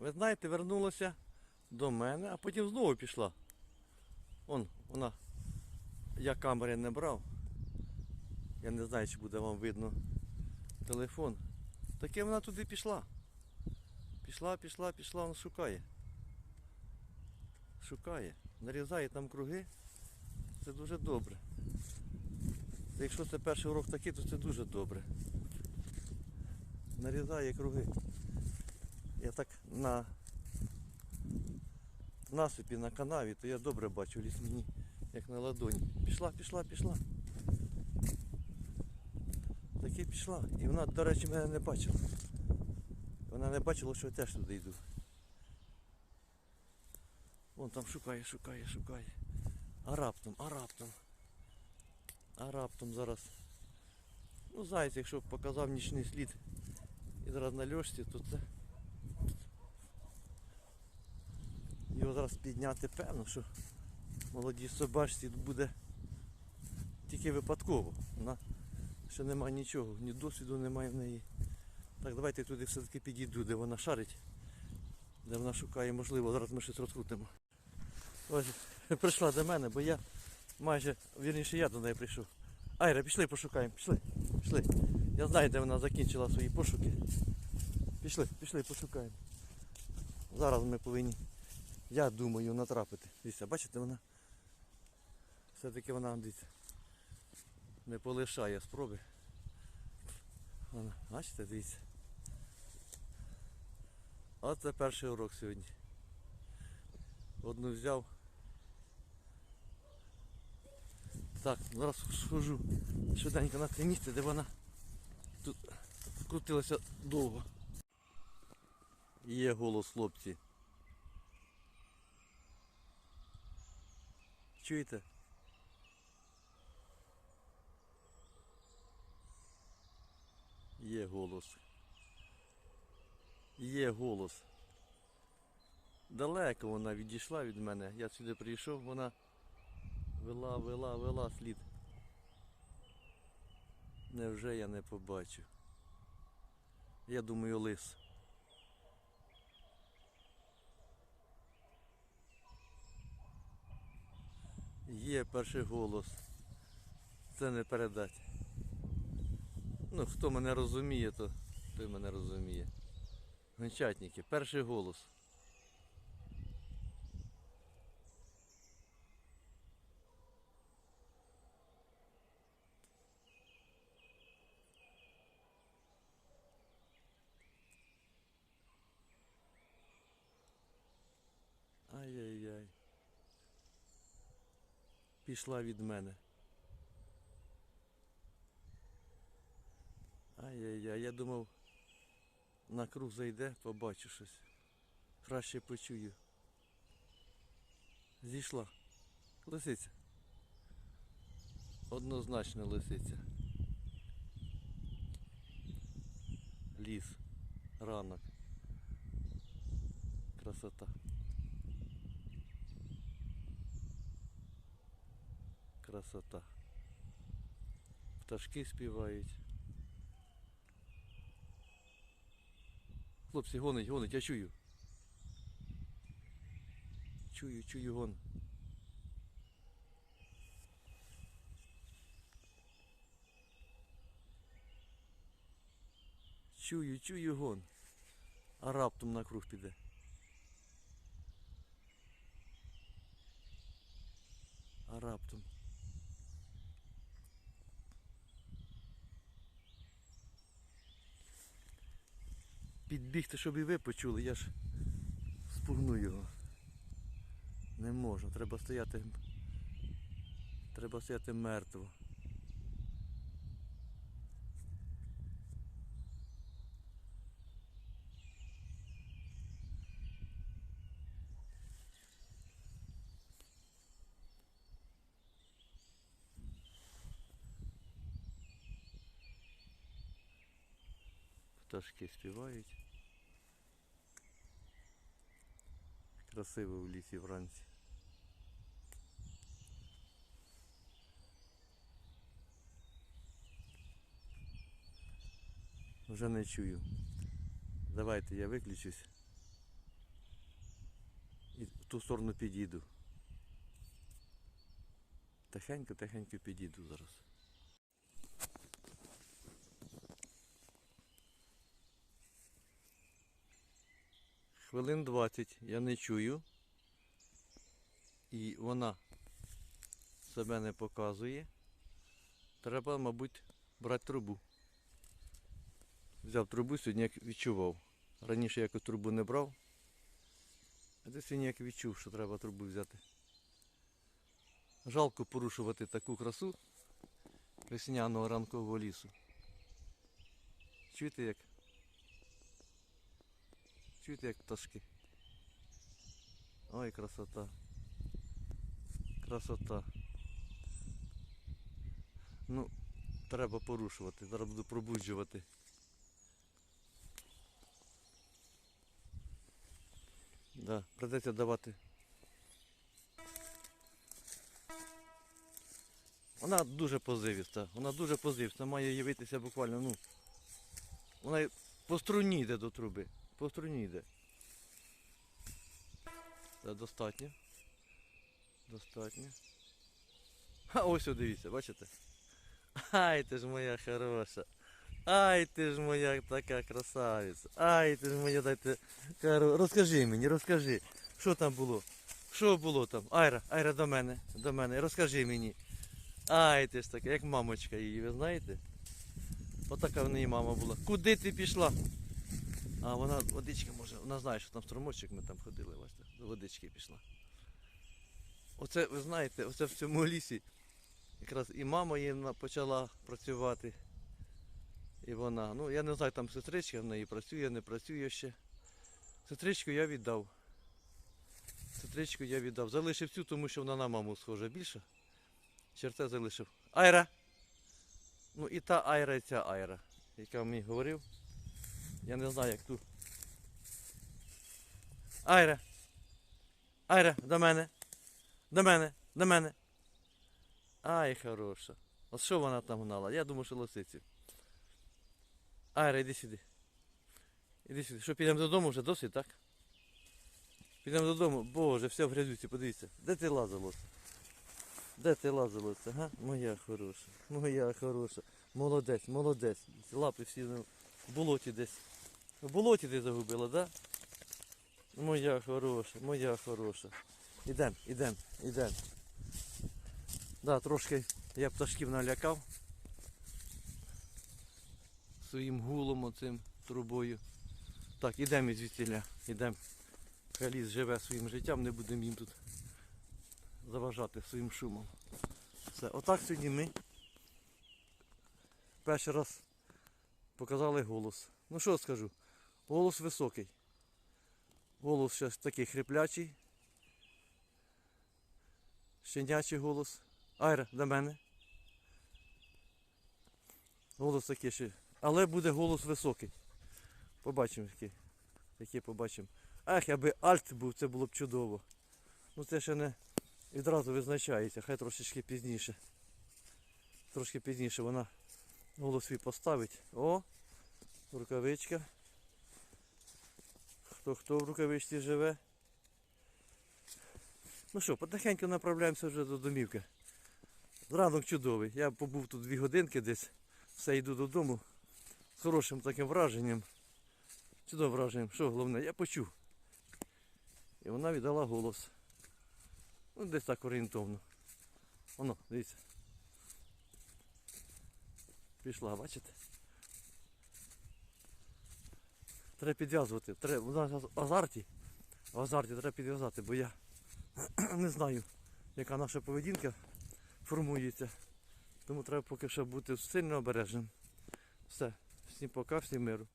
ви знаєте, вернулася до мене, а потім знову пішла. Он, вона. Я камери не брав. Я не знаю, чи буде вам видно телефон. Таке вона туди пішла. Пішла, пішла, пішла, вона шукає. Шукає. Нарізає там круги. Це дуже добре. Якщо це перший урок такий, то це дуже добре. Нарізає круги. Я так на насипі на канаві, то я добре бачу ліс мені, як на ладоні. Пішла, пішла, пішла. Таки пішла. І вона, до речі, мене не бачила. Вона не бачила, що я теж туди йду. Вон там шукає, шукає, шукає. А раптом, а раптом. А раптом зараз. Ну, зайць, якщо б показав нічний слід і зараз на льошці, то це. Його зараз підняти певно, що молодій собачці буде тільки випадково. Вона ще немає нічого, ні досвіду немає в неї. Так, давайте туди все-таки підійду, де вона шарить, де вона шукає, можливо, зараз ми щось розкрутимо. Ось прийшла до мене, бо я майже, вірніше я до неї прийшов. Айра, пішли пошукаємо, пішли, пішли. Я знаю, де вона закінчила свої пошуки. Пішли, пішли, пошукаємо. Зараз ми повинні, я думаю, натрапити. Дивіться, бачите, вона все-таки вона, дивіться, не полишає спроби. Вона, бачите, дивіться. Оце перший урок сьогодні. Одну взяв. Так, зараз схожу швиденько на те місце, де вона тут крутилася довго. Є голос хлопці. Чуєте? Є голос. Є голос. Далеко вона відійшла від мене. Я сюди прийшов, вона вела, вела, вела слід. Невже я не побачу? Я думаю, лис. Є перший голос. Це не передать. Ну, хто мене розуміє, то той мене розуміє. Гончатники, перший голос. Ай-яй-яй. Пішла від мене. Ай-яй-яй, я думав, на круг зайде, побачу щось. Краще почую. Зійшла. Лисиця. Однозначно лисиця. Ліс. Ранок. Красота. Красота. Пташки співають. Хлопці, гонить, гонить, я чую. Чую, чую гон. Чую, чую гон. А раптом на круг піде. А раптом. Підбігти, щоб і ви почули, я ж спугну його. Не можу, треба стояти. Треба стояти мертво. Пташки співають. Красиво в лісі вранці. Вже не чую. Давайте я виключусь. І в ту сторону підійду. Тихенько, тихенько підійду зараз. Хвилин 20 я не чую. І вона себе не показує. Треба, мабуть, брати трубу. Взяв трубу, сьогодні як відчував. Раніше якось трубу не брав. А десь сьогодні як відчув, що треба трубу взяти. Жалко порушувати таку красу весняного ранкового лісу. Чуєте як? Чуєте як пташки? Ой, красота. Красота. Ну, треба порушувати. Зараз буду пробуджувати. Да, придеться давати. Вона дуже позивіста, вона дуже позивіста, має явитися буквально, ну. Вона по струні йде до труби. По струні йде. Це достатньо. Достатньо. А ось о, дивіться, бачите? Ай, ти ж моя хороша. Ай, ти ж моя така красавиця. Ай, ти ж моя дайте. Каро... Розкажи мені, розкажи. Що там було? Що було там? Айра, Айра до мене, до мене. Розкажи мені. Ай, ти ж така, як мамочка її, ви знаєте? Отака в неї мама була. Куди ти пішла? А вона водички може, вона знає, що там струмочок, ми там ходили, бачите, до водички пішла. Оце, ви знаєте, оце в цьому лісі. Якраз і мама її почала працювати. І вона. Ну, я не знаю, там сестричка в неї працює, не працює ще. Сестричку я віддав. Сестричку я віддав. Залишив цю, тому що вона на маму схожа більше. Черте залишив. Айра! Ну і та Айра, і ця Айра, яка мені говорив. Я не знаю, як ту. Айра! Айра, до мене! До мене! До мене! Ай, хороша. От що вона там гнала? Я думаю, що лисицю. Айра, іди сюди. Іди сюди. Що, підемо додому вже досить, так? Підемо додому. Боже, все в грязюці, подивіться. Де ти лазилося? Де ти лазилося? Моя хороша, моя хороша. Молодець, молодець. Лапи всі болоті десь. В болоті ти загубила, да? Моя хороша, моя хороша. Ідем, ідем, ідем. Да, трошки я пташків налякав своїм гулом оцим трубою. Так, ідемо звідтіля, ідемо. Хай ліс живе своїм життям, не будемо їм тут заважати своїм шумом. Все, отак сьогодні ми перший раз показали голос. Ну що скажу, голос високий. Голос ще такий хриплячий. Щенячий голос. Айра, до мене. Голос такий ще. Але буде голос високий. Побачимо який. Який побачимо. Ах, аби альт був, це було б чудово. Ну це ще не відразу визначається, хай трошечки пізніше. Трошки пізніше вона голос свій поставить. О! Рукавичка. Хто хто в рукавичці живе. Ну що, потихеньку направляємося вже до домівки. Ранок чудовий. Я побув тут дві годинки десь. Все йду додому. З хорошим таким враженням. Чудовим враженням. Що головне, я почув. І вона віддала голос. Ну, десь так орієнтовно. Воно, дивіться. Пішла, бачите? Треба підв'язувати. Треба, в азарті. В азарті треба підв'язати, бо я не знаю, яка наша поведінка формується. Тому треба поки що бути сильно обережним. Все, всім пока, всім миру.